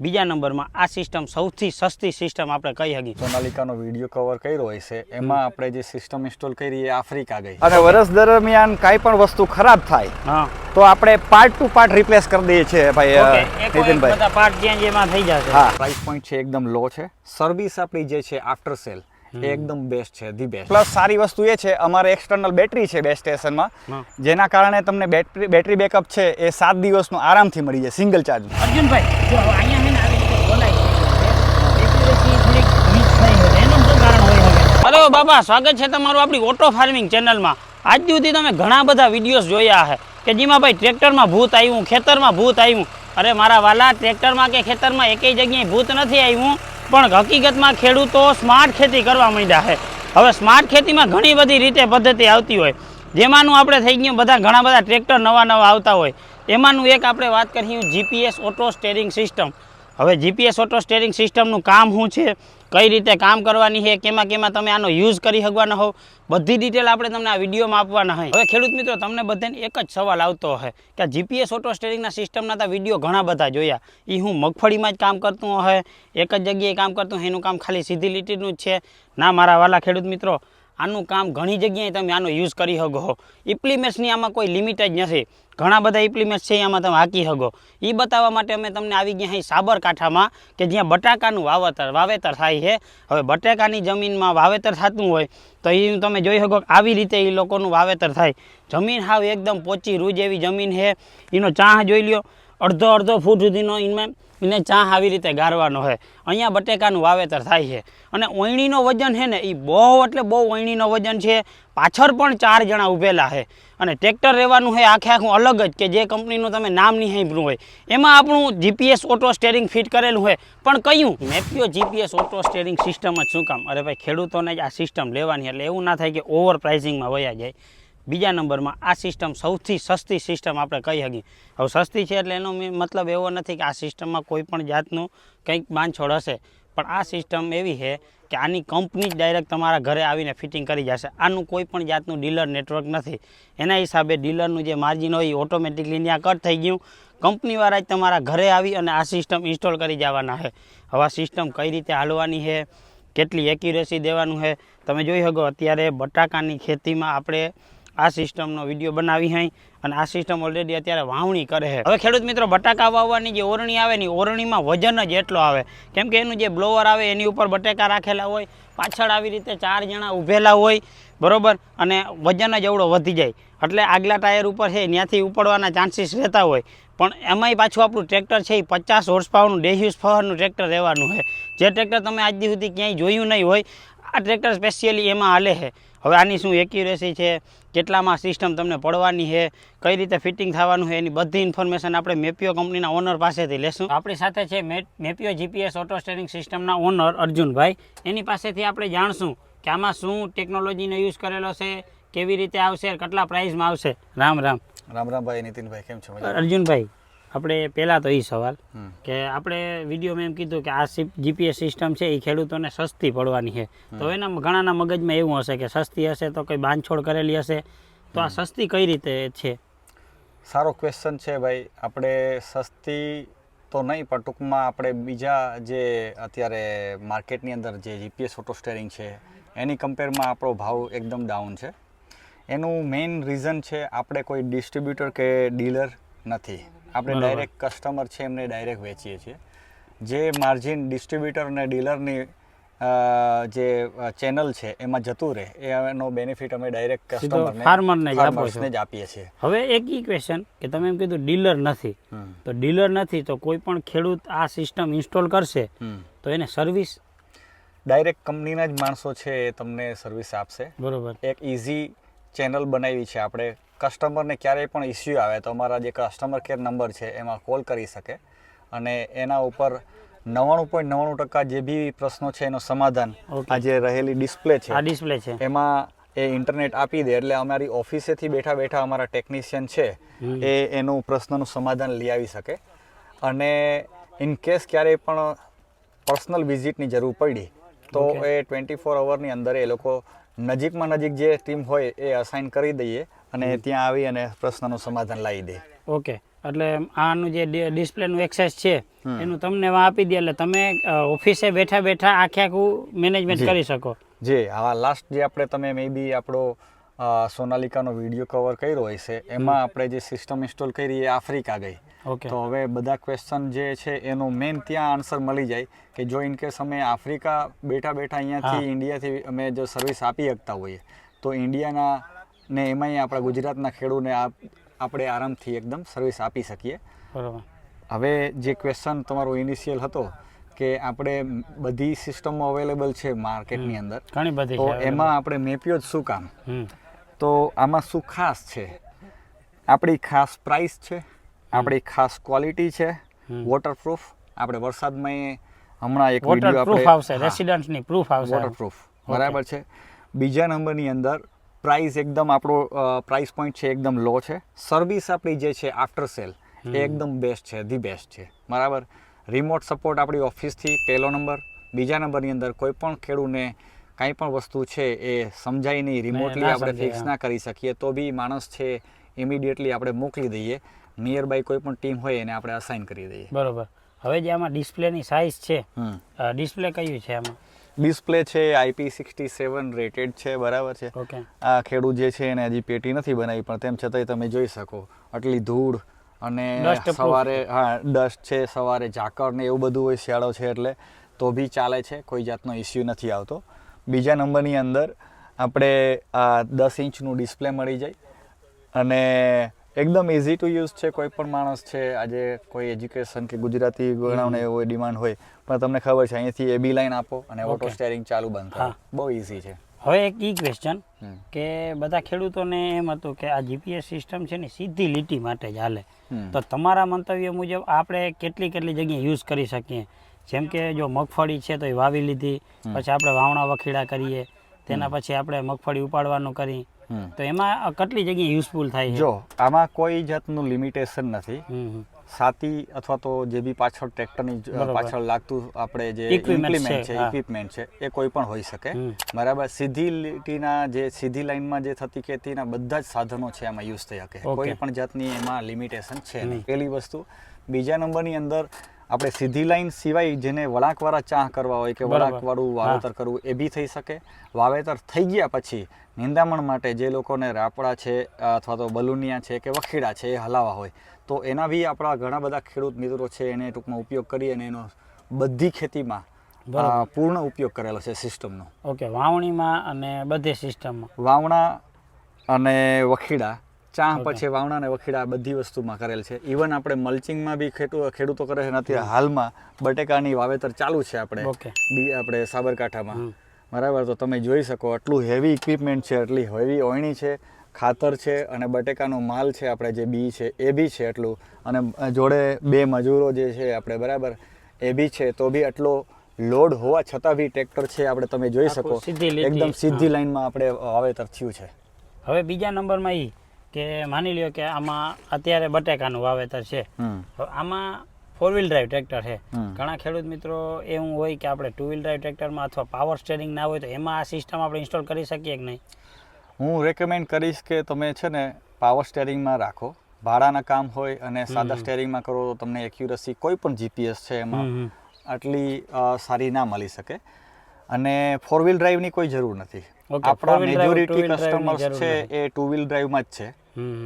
બીજા નંબરમાં આ સિસ્ટમ સૌથી સસ્તી સિસ્ટમ આપણે કહી હકી સોનાલિકાનો વીડિયો કવર કર્યો હોય છે એમાં આપણે જે સિસ્ટમ ઇન્સ્ટોલ કરી એ આફ્રિકા ગઈ. અને વર્ષ દરમિયાન કાંઈ પણ વસ્તુ ખરાબ થાય તો આપણે પાર્ટ ટુ પાર્ટ રિપ્લેસ કરી દઈએ છીએ ભાઈ નીતિનભાઈ. બધા પાર્ટ જ્યાં જેમાં થઈ જશે. હા. પ્રાઇસ પોઈન્ટ છે એકદમ લો છે. સર્વિસ આપણી જે છે આફ્ટર સેલ એ એકદમ બેસ્ટ છે ધી બેસ્ટ પ્લસ સારી વસ્તુ એ છે અમારે એક્સટર્નલ બેટરી છે બે સ્ટેશનમાં. જેના કારણે તમને બેટરી બેટરી બેકઅપ છે એ સાત દિવસનો આરામથી મળી જાય સિંગલ ચાર્જ અર્જુનભાઈ જો અહીંયા છે ને આવી રીતે બોલાય એકયુરેસી થોડીક વીક થઈ હોય એનું શું કારણ હોય બાબા, સ્વાગત છે તમારું આપણી ઓટો ફાર્મિંગ ચેનલમાં આજ સુધી તમે ઘણા બધા વિડીયોઝ જોયા છે કે જેમાં ભાઈ ટ્રેક્ટરમાં ભૂત આવ્યું ખેતરમાં ભૂત આવ્યું અરે મારા વાલા, ટ્રેક્ટરમાં કે ખેતરમાં એકેય જગ્યાએ ભૂત નથી આવ્યું પણ હકીકતમાં ખેડૂતો સ્માર્ટ ખેતી કરવા માંડ્યા છે હવે સ્માર્ટ ખેતીમાં ઘણી બધી રીતે પદ્ધતિ આવતી હોય. જેમાંનું આપણે થઈ ગયું બધા ઘણા બધા ટ્રેક્ટર નવા નવા આવતા હોય. એમાંનું એક આપણે વાત કરીએ, જીપીએસ ઓટો સ્ટેરિંગ સિસ્ટમ હવે જીપીએસ ઓટો સ્ટેરિંગ સિસ્ટમનું કામ શું છે? કઈ રીતે કામ કરવાની છે, કેમાં કેમાં તમે આનો યુઝ કરી શકવાના હો, બધી ડિટેલ આપણે તમને આ વિડીયોમાં આપવાના હોય હવે ખેડૂત મિત્રો, તમને બધાને એક જ સવાલ આવતો હોય કે જીપીએસ ઓટો સ્ટેરિંગના સિસ્ટમના તો વીડિયો ઘણા બધા જોયા. એ હું મગફળીમાં જ કામ કરતું હોય એક જ જગ્યાએ કામ કરતું એનું કામ ખાલી સીધી લીટીનું જ છે. ના મારા વાલા ખેડૂત મિત્રો આનું કામ ઘણી જગ્યાએ તમે આનો યુઝ કરી શકો ઇપ્લિમેન્ટ્સની આમાં કોઈ લિમિટ જ નથી. ઘણા બધા ઇપ્લિમેન્ટ્સ છે, આમાં તમે હાકી શકો એ બતાવવા માટે અમે તમને આવી ગયા અહીં સાબરકાંઠામાં, કે જ્યાં બટાકાનું વાવેતર વાવેતર થાય છે. હવે બટાકાની જમીનમાં વાવેતર થતું હોય, તો એ તમે જોઈ શકો આવી રીતે એ લોકોનું વાવેતર થાય. જમીન હાવ એકદમ પોચી રૂજ એવી જમીન છે. એનો ચાહ જોઈ લ્યો. અડધો અડધો ફૂટ સુધીનો એમાં એને ચા આવી રીતે ગારવાનો હોય. અહીંયા બટેકાનું વાવેતર થાય છે. અને ઓયણીનો વજન છે ને એ બહુ એટલે બહુ ઓયણીનો વજન છે. પાછળ પણ ચાર જણા ઊભેલા છે. અને ટ્રેક્ટર રહેવાનું છે, આખે આખું અલગ જ કે જે કંપનીનું તમે નામ નહીં સાંભળ્યું હોય. એમાં આપણું જીપીએસ ઓટો સ્ટેરિંગ ફિટ કરેલું હોય પણ કયું? મેપ્યો જીપીએસ ઓટો સ્ટેરિંગ સિસ્ટમ જ શું કામ? અરે ભાઈ, ખેડૂતોને જ આ સિસ્ટમ લેવાની, એટલે એવું ના થાય કે ઓવર પ્રાઇસિંગમાં વયા જાય. બીજા નંબરમાં આ સિસ્ટમ સૌથી સસ્તી સિસ્ટમ આપણે કહી શકીએ. હવે સસ્તી છે એટલે એનો મતલબ એવો નથી કે આ સિસ્ટમમાં કોઈ પણ જાતનું કંઈક બાંધછોડ હશે. પણ આ સિસ્ટમ એવી છે કે આની કંપની જ ડાયરેક્ટ તમારા ઘરે આવીને ફિટિંગ કરી જશે. આનું કોઈ પણ જાતનું ડીલર નેટવર્ક નથી. એના હિસાબે ડીલરનું જે માર્જિન હોય એ ઓટોમેટિકલી ત્યાં કટ થઈ ગયું. કંપનીવાળા જ તમારા ઘરે આવી અને આ સિસ્ટમ ઇન્સ્ટોલ કરી જવાના છે. હવે આ સિસ્ટમ કઈ રીતે હાલવાની છે? કેટલી એક્યુરેસી દેવાનું છે? તમે જોઈ શકો અત્યારે બટાકાની ખેતીમાં આપણે આ સિસ્ટમનો વીડિયો બનાવી hay અને આ સિસ્ટમ ઓલરેડી અત્યારે વાવણી કરે છે હવે ખેડૂત મિત્રો, બટાકા વાવવાની જે ઓરણી આવે ને ઓરણીમાં વજન જ એટલો આવે. કેમ કે એનું જે બ્લોવર આવે એની ઉપર બટેકા રાખેલા હોય, પાછળ આવી રીતે ચાર જણા ઊભેલા હોય, બરોબર? અને વજન જ એવડો વધી જાય. એટલે આગલા ટાયર ઉપર છે ત્યાંથી ઉપડવાના ચાન્સીસ રહેતા હોય. પણ એમાંય પાછું આપણું ટ્રેક્ટર છે એ પચાસ હોર્સ પાવરનું ડેહ્યુસ પાવરનું ટ્રેક્ટર રહેવાનું છે જે ટ્રેક્ટર તમે આજ સુધી ક્યાંય જોયું નહીં હોય આ ટ્રેક્ટર સ્પેશિયલી એમાં હાલે છે. હવે આની શું એક્યુરેસી છે? કેટલામાં સિસ્ટમ તમને પડવાની છે? કઈ રીતે ફિટિંગ થવાનું છે? એની બધી ઇન્ફોર્મેશન આપણે મેપિયો કંપનીના ઓનર પાસેથી લેશું. આપણી સાથે છે મે- મેપિયો જીપીએસ ઓટો સ્ટેરિંગ સિસ્ટમના ઓનર અર્જુનભાઈ. એની પાસેથી આપણે જાણશું કે આમાં શું ટેકનોલોજીનો યુઝ કરેલો છે કેવી રીતે આવશે કેટલા પ્રાઇસમાં આવશે. રામ રામ. રામ રામ ભાઈ નીતિનભાઈ કેમ છો? અર્જુનભાઈ આપણે પહેલાં તો એ સવાલ કે આપણે વિડીયોમાં એમ કીધું કે આ જીપીએસ સિસ્ટમ છે એ ખેડૂતોને સસ્તી પડવાની છે. તો એના ઘણાના મગજમાં એવું હશે કે સસ્તી હશે તો કંઈ બાંધછોડ કરેલી હશે. તો આ સસ્તી કઈ રીતે છે? સારો ક્વેશ્ચન છે ભાઈ. આપણે સસ્તી તો નહીં પણ ટૂંકમાં આપણે બીજા જે અત્યારે માર્કેટની અંદર જે જીપીએસ ઓટો સ્ટેરિંગ છે એની કમ્પેરમાં આપણો ભાવ એકદમ ડાઉન છે. એનું મેઇન રીઝન છે આપણે કોઈ ડિસ્ટ્રીબ્યુટર કે ડીલર નથી. આપણે ડાયરેક્ટ કસ્ટમર છે એમને ડાયરેક્ટ વેચીએ છીએ. જે માર્જિન ડિસ્ટ્રીબ્યુટર અને ડીલરની જે ચેનલ છે એમાં જતું રહે એનો બેનિફિટ અમે ડાયરેક્ટ કસ્ટમરને આપો જ આપીએ છીએ. હવે એક ઈ ક્વેશ્ચન કે તમે એમ કીધું ડીલર નથી. તો ડીલર નથી તો કોઈ પણ ખેડૂત આ સિસ્ટમ ઇન્સ્ટોલ કરશે તો એને સર્વિસ ડાયરેક્ટ કંપનીના જ માણસો છે એ તમને સર્વિસ આપશે. બરોબર. એક ઇઝી ચેનલ બનાવી છે આપણે કસ્ટમરને ક્યારેય પણ ઇસ્યુ આવે તો અમારા જે કસ્ટમર કેર નંબર છે એમાં કોલ કરી શકે. અને એના ઉપર નવ્વાણું પોઈન્ટ નવ્વાણું ટકા જે બી પ્રશ્નો છે એનો સમાધાન. આ જે રહેલી ડિસ્પ્લે છે આ ડિસ્પ્લે છે. એમાં એ ઇન્ટરનેટ આપી દે. એટલે અમારી ઓફિસેથી બેઠા બેઠા અમારા ટેકનિશિયન છે એ એનું પ્રશ્નનું સમાધાન લઈ આવી શકે. અને ઇન કેસ ક્યારેય પણ પર્સનલ વિઝિટની જરૂર પડી તો એ ટ્વેન્ટી ફોર અવરની અંદર એ લોકો નજીકમાં નજીક જે ટીમ હોય એ અસાઇન કરી દઈએ. અને ત્યાં આવી અને પ્રશ્નનું સમાધાન લાવી દે. ઓકે. એટલે આનું જે ડિસ્પ્લેનું એક્સેસ છે એનું તમને આપી દે એટલે તમે ઓફિસે બેઠા બેઠા આખે આખું મેનેજમેન્ટ કરી શકો. જે. હા લાસ્ટ જે આપણે તમે મે બી આપણો સોનાલિકાનો વીડિયો કવર કર્યો હોય છે એમાં આપણે જે સિસ્ટમ ઇન્સ્ટોલ કરી એ આફ્રિકા ગઈ. ઓકે. તો હવે બધા ક્વેશ્ચન જે છે એનો મેન ત્યાં આન્સર મળી જાય કે જો ઇન કેસ અમે આફ્રિકા બેઠા બેઠા અહીંયાથી ઇન્ડિયાથી અમે જો સર્વિસ આપી શકતા હોઈએ તો ઇન્ડિયાના ને એમાંય આપણા ગુજરાતના ખેડૂને આપ આપણે આરામથી એકદમ સર્વિસ આપી શકીએ. બરાબર. હવે જે ક્વેશ્ચન તમારો ઇનિશિયલ હતો કે આપણે બધી સિસ્ટમો અવેલેબલ છે માર્કેટની અંદર ઘણી બધી તો એમાં આપણે મેપ્યો જ શું કામ? તો આમાં શું ખાસ છે? આપણી ખાસ પ્રાઇસ છે આપણી ખાસ ક્વોલિટી છે વોટરપ્રૂફ આપણે વરસાદમાં હમણાં એક વીડિયો આપણે આવશે રેસિડન્ટની પ્રૂફ આવશે. વોટરપ્રૂફ બરાબર છે. બીજા નંબરની અંદર પ્રાઇસ એકદમ આપણો પ્રાઇસ પોઈન્ટ છે એકદમ લો છે. સર્વિસ આપણી જે છે આફ્ટર સેલ એ એકદમ બેસ્ટ છે ધી બેસ્ટ છે. બરાબર? રિમોટ સપોર્ટ આપણી ઓફિસથી પહેલો નંબર બીજા નંબરની અંદર કોઈ પણ ખેડૂને કાંઈ પણ વસ્તુ છે એ સમજાય નહીં રિમોટલી આપણે ફિક્સ ના કરી શકીએ તો બી માણસ છે ઇમિડિયેટલી આપણે મોકલી દઈએ. નિયર બાય કોઈ પણ ટીમ હોય એને આપણે અસાઇન કરી દઈએ. બરોબર. હવે જે આમાં ડિસ્પ્લેની સાઇઝ છે ડિસ્પ્લે કયું છે આમાં? ડિસ્પ્લે છે આઈપી સિક્સટી સેવન રેટેડ છે બરાબર છે. આ ખેડૂત જે છે એને હજી પેટી નથી બનાવી પણ તેમ છતાંય તમે જોઈ શકો આટલી ધૂળ અને સવારે હા ડસ્ટ છે સવારે ઝાકળ ને એવું બધું હોય શિયાળો છે એટલે તો બી ચાલે છે કોઈ જાતનો ઇસ્યુ નથી આવતો. બીજા નંબરની અંદર આપણે આ દસ ઇંચનું ડિસ્પ્લે મળી જાય અને એકદમ ઇઝી ટુ યુઝ છે કોઈ પણ માણસ છે આજે કોઈ એજ્યુકેશન કે ગુજરાતી ગણાવને એવો ડિમાન્ડ હોય પણ તમને ખબર છે અહીંયાથી એ બી લાઈન આપો અને ઓટો સ્ટેરિંગ ચાલુ બંધ થાય બહુ ઇઝી છે. હવે એક ઈ ક્વેશ્ચન કે બધા ખેડૂતોને એમ હતું કે આ જીપીએસ સિસ્ટમ છે ને સીધી લીટી માટે જ હાલે. તો તમારા મંતવ્ય મુજબ આપણે કેટલી કેટલી જગ્યાએ યુઝ કરી શકીએ? જેમ કે જો મગફળી છે તો એ વાવી લીધી પછી આપણે વાવણા વખીડા કરીએ તેના પછી આપણે મગફળી ઉપાડવાનું કરી. તો એમાં કેટલી જગ્યાએ યુઝફુલ થાય જો આમાં કોઈ જાતનું લિમિટેશન નથી. સાતી અથવા તો જે બી પાછળ ટ્રેક્ટરની. પાછળ લાગતું આપણે જે ઇમ્પ્લિમેન્ટ છે, છે ઇક્વિપમેન્ટ છે એ કોઈ પણ હોઈ શકે. બરાબર સીધી લીટીના જે સીધી લાઈનમાં જે થતી ખેતીના બધા જ સાધનો છે એમાં યુઝ થઈ શકે. કોઈ પણ જાતની એમાં લિમિટેશન છે નહીં. પહેલી વસ્તુ બીજા નંબરની અંદર આપણે સીધી લાઈન સિવાય જેને વળાંકવાળા ચાહ કરવા હોય કે. વળાંકવાળું વાવેતર કરવું એ બી થઈ શકે. વાવેતર થઈ ગયા પછી નિંદામણ માટે જે લોકોને રાપડા છે અથવા તો બલુનિયા છે કે વખીડા છે એ હલાવા હોય તો એના બી આપણા ઘણા બધા ખેડૂત મિત્રો છે એને ટૂંકમાં ઉપયોગ કરી અને એનો બધી ખેતીમાં પૂર્ણ ઉપયોગ કરેલો છે સિસ્ટમનો. ઓકે વાવણીમાં અને બધી સિસ્ટમમાં? વાવણા અને વખીડા ચાહ પછી વાવણા અને વખીડા બધી વસ્તુમાં કરેલ છે. ઇવન આપણે મલ્ચિંગમાં બી ખેડૂ ખેડૂતો કરે છે નથી હાલમાં બટેકાની વાવેતર ચાલુ છે આપણે. આપણે સાબરકાંઠામાં. બરાબર? તો તમે જોઈ શકો આટલું હેવી ઇક્વિપમેન્ટ છે આટલી હેવી ઓયણી છે ખાતર છે અને બટેકાનો માલ છે આપણે જે બી છે એ બી છે એટલું અને જોડે બે મજૂરો જે છે આપણે બરાબર? એ બી છે. તો બી આટલો લોડ હોવા છતાં બી ટ્રેક્ટર છે આપણે તમે જોઈ શકો. એકદમ સીધી. લાઈનમાં આપણે વાવેતર થયું છે. હવે બીજા નંબરમાં એ કે માની લ્યો કે આમાં અત્યારે બટેકાનું વાવેતર છે. આમાં ફોર વ્હીલ ડ્રાઈવ ટ્રેક્ટર છે. ઘણા ખેડૂત મિત્રો એવું હોય કે આપણે ટુ વ્હીલ ડ્રાઈવ ટ્રેક્ટરમાં અથવા પાવર સ્ટેરિંગ ના હોય તો એમાં આ સિસ્ટમ આપણે ઇન્સ્ટોલ કરી શકીએ કે નહીં? હું રેકમેન્ડ કરીશ કે તમે છે ને પાવર સ્ટેરિંગમાં રાખો. ભાડાના કામ હોય અને સાદા. સ્ટેરિંગમાં કરો તો તમને એક્યુરસી કોઈ પણ જીપીએસ છે એમાં. આટલી સારી ના મળી શકે. અને ફોર વ્હીલ ડ્રાઈવની કોઈ જરૂર નથી. આપણા મેજોરિટી કસ્ટમર્સ છે એ ટુ વ્હીલ ડ્રાઈવમાં જ છે.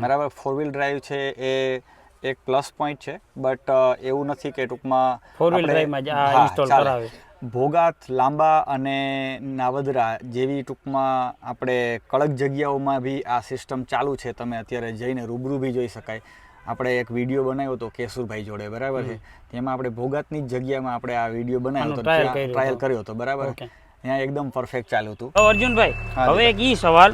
બરાબર ફોર વ્હીલ ડ્રાઈવ છે એ એક પ્લસ પોઈન્ટ છે બટ એવું નથી કે ટૂંકમાં ફોર વ્હીલ ડ્રાઈવમાં drive જ આ હા, કરાવે. ભોગાત લાંબા અને નાવદરા જેવી ટૂંકમાં આપણે કડક જગ્યાઓમાં બી આ સિસ્ટમ ચાલુ છે તમે અત્યારે જઈને રૂબરૂ બી જોઈ શકાય. આપણે એક વીડિયો બનાવ્યો હતો કેશુરભાઈ જોડે બરાબર છે? તેમાં આપણે ભોગાતની જ જગ્યામાં આપણે આ વીડિયો બનાવ્યો હતો ટ્રાયલ કર્યો હતો. બરાબર. ત્યાં એકદમ પરફેક્ટ ચાલુ હતું. અર્જુનભાઈ હવે એક ઈ સવાલ.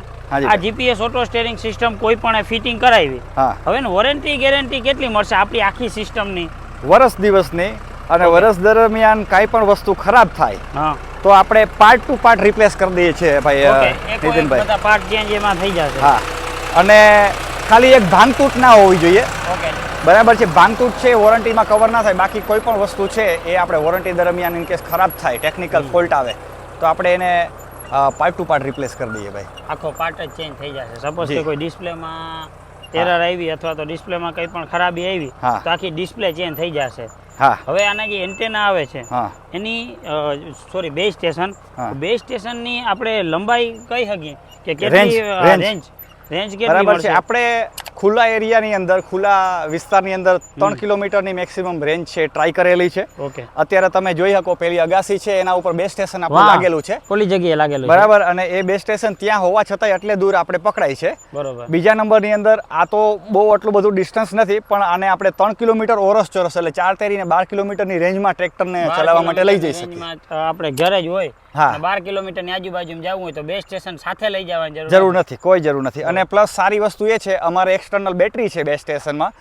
આ જીપીએસ ઓટો સ્ટેરિંગ સિસ્ટમ કોઈ પણ ફિટિંગ કરાવી. હવે વોરંટી ગેરંટી કેટલી મળશે આપણી આખી સિસ્ટમની વર્ષ દિવસની અને વર્ષ દરમિયાન કાંઈ પણ વસ્તુ ખરાબ થાય તો આપણે પાર્ટ ટુ પાર્ટ રિપ્લેસ કરી દઈએ છીએ ભાઈ નીતિનભાઈ. પાર્ટ જ્યાં જેમાં થઈ જશે. હા. અને ખાલી એક ભાંગતૂટ ના હોવી જોઈએ. બરાબર છે ભાંગતૂટ છે વોરંટીમાં કવર ના થાય બાકી કોઈ પણ વસ્તુ છે એ આપણે વોરંટી દરમિયાન ઇન કેસ ખરાબ થાય ટેકનિકલ ફોલ્ટ આવે. તો આપણે એને પાર્ટ ટુ પાર્ટ રિપ્લેસ કરી દઈએ ભાઈ. આખો પાર્ટ જ ચેન્જ થઈ જશે. સપોઝ કે કોઈ ડિસ્પ્લેમાં એરર આવી અથવા તો ડિસ્પ્લેમાં કંઈ પણ ખરાબી આવી તો આખી ડિસ્પ્લે ચેન્જ થઈ જશે. હા. હવે આના જે એન્ટેના આવે છે એની સોરી બેઝ સ્ટેશન બે બેઝ સ્ટેશનની આપણે લંબાઈ કઈ શકીએ કે કેટલી રેન્જ રેન્જ કેટલી બરાબર છે. મળશે? આપણે ખુલ્લા એરિયાની અંદર ખુલ્લા વિસ્તારની અંદર ત્રણ કિલોમીટરની મેક્સિમમ રેન્જ છે ટ્રાય કરેલી છે. ઓકે. અત્યારે તમે જોઈ શકો પેલી અગાસી છે એના ઉપર બે સ્ટેશન આપણે લાગેલું છે. ઓલી જગ્યાએ લાગેલું બરાબર અને એ બે સ્ટેશન ત્યાં હોવા છતાંય એટલે દૂર આપણે પકડાય છે. બરોબર. બીજા નંબરની અંદર આ તો બહુ આટલું બધું ડિસ્ટન્સ નથી પણ આને આપણે ત્રણ કિલોમીટર ઓરસ ચોરસ એટલે ચાર તેરી ને બાર કિલોમીટરની રેન્જમાં ટ્રેક્ટરને ચલાવવા માટે લઈ જઈ શકીએ. આપણે ઘરે જ હોય હા. બાર કિલોમીટરની આજુબાજુમાં જવું હોય તો બે સ્ટેશન સાથે લઈ જવાની જરૂર જરૂર નથી. કોઈ જરૂર નથી. અને પ્લસ સારી વસ્તુ એ છે અમારે એક્સટર્નલ બેટરી છે બે સ્ટેશનમાં.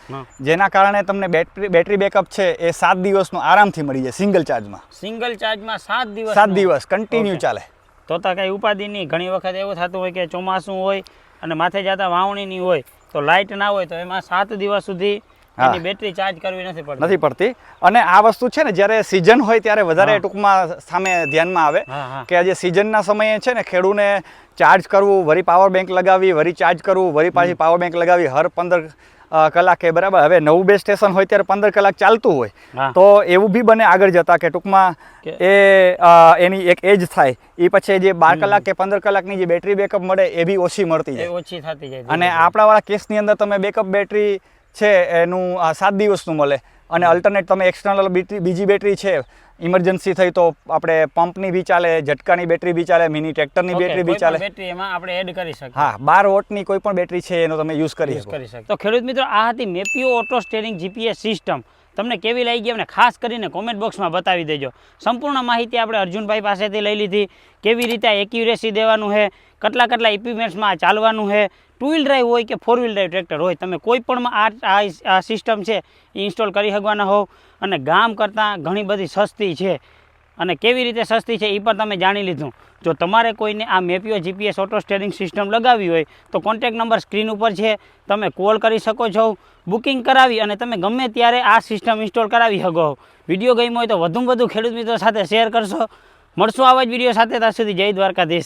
જેના કારણે તમને બેટરી બેટરી બેકઅપ છે એ સાત દિવસનું આરામથી મળી જાય સિંગલ ચાર્જમાં સિંગલ ચાર્જમાં સાત દિવસ સાત દિવસ કન્ટિન્યુ ચાલે. તો તો કઈ ઉપાધિ નહીં. ઘણી વખત એવું થતું હોય કે ચોમાસું હોય અને માથે જતા વાવણીની હોય તો લાઇટ ના હોય તો એમાં સાત દિવસ સુધી. એની બેટરી ચાર્જ કરવી નથી પડતી. નથી પડતી. અને આ વસ્તુ છે ને જ્યારે સિઝન હોય ત્યારે વધારે ટૂંકમાં સામે ધ્યાનમાં આવે કે આજે સિઝનના સમયે છે ને ખેડૂને ચાર્જ કરવું વરી પાવર બેંક લગાવી વરી ચાર્જ કરવું વરી પાછી પાવર બેંક લગાવી હર પંદર કલાકે બરાબર. હવે નવું બે સ્ટેશન હોય ત્યારે પંદર કલાક ચાલતું હોય. તો એવું બી બને આગળ જતા કે ટૂંકમાં એ એની એક એજ થાય. એ પછી જે બાર કલાક કે પંદર કલાકની જે બેટરી બેકઅપ મળે એ બી ઓછી મળતી જાય. ઓછી થતી જાય અને આપણાવાળા કેસની અંદર તમે બેકઅપ બેટરી છે એનું આ સાત દિવસનું મળે. અને અલ્ટરનેટ તમે એક્સટર્નલ બીજી બેટરી છે ઇમરજન્સી થઈ તો આપણે પંપની બી ચાલે ઝટકાની બેટરી બી ચાલે મિની ટ્રેક્ટરની બેટરી બી ચાલે. બેટરી એમાં આપણે એડ કરી શકીએ. હા બાર વોટની કોઈ પણ બેટરી છે એનો તમે યુઝ કરી શકો. તો ખેડૂત મિત્રો આ હતી મેપિયો ઓટો સ્ટેરિંગ જીપીએસ સિસ્ટમ તમને કેવી લાગી ગઈ અને ખાસ કરીને કોમેન્ટ બોક્સમાં બતાવી દેજો. સંપૂર્ણ માહિતી આપણે અર્જુનભાઈ પાસેથી લઈ લીધી. કેવી રીતે એક્યુરેસી દેવાનું છે? કેટલા કેટલા ઇક્વિપમેન્ટ્સમાં ચાલવાનું છે? ટુ વ્હીલ ડ્રાઈવ હોય કે ફોર વ્હીલ ડ્રાઈવ ટ્રેક્ટર હોય, તમે કોઈ પણમાં આ આ સિસ્ટમ છે, એ ઇન્સ્ટોલ કરી શકવાના હોવ. અને ગામ કરતાં ઘણી બધી સસ્તી છે. અને કેવી રીતે સસ્તી છે, એ પણ તમે જાણી લીધું. જો તમારે કોઈને આ મેપિયો જીપીએસ ઓટો સ્ટેરિંગ સિસ્ટમ લગાવી હોય, તો કોન્ટેક નંબર સ્ક્રીન ઉપર છે. તમે કોલ કરી શકો છો, બુકિંગ કરાવી અને તમે ગમે ત્યારે આ સિસ્ટમ ઇન્સ્ટોલ કરાવી શકો વીડિયો ગમ્યો હોય તો વધુમાં વધુ ખેડૂત મિત્રો સાથે શેર કરશો. મળશું આવા જ વીડિયો સાથે, ત્યાં સુધી જય દ્વારકાધીશ.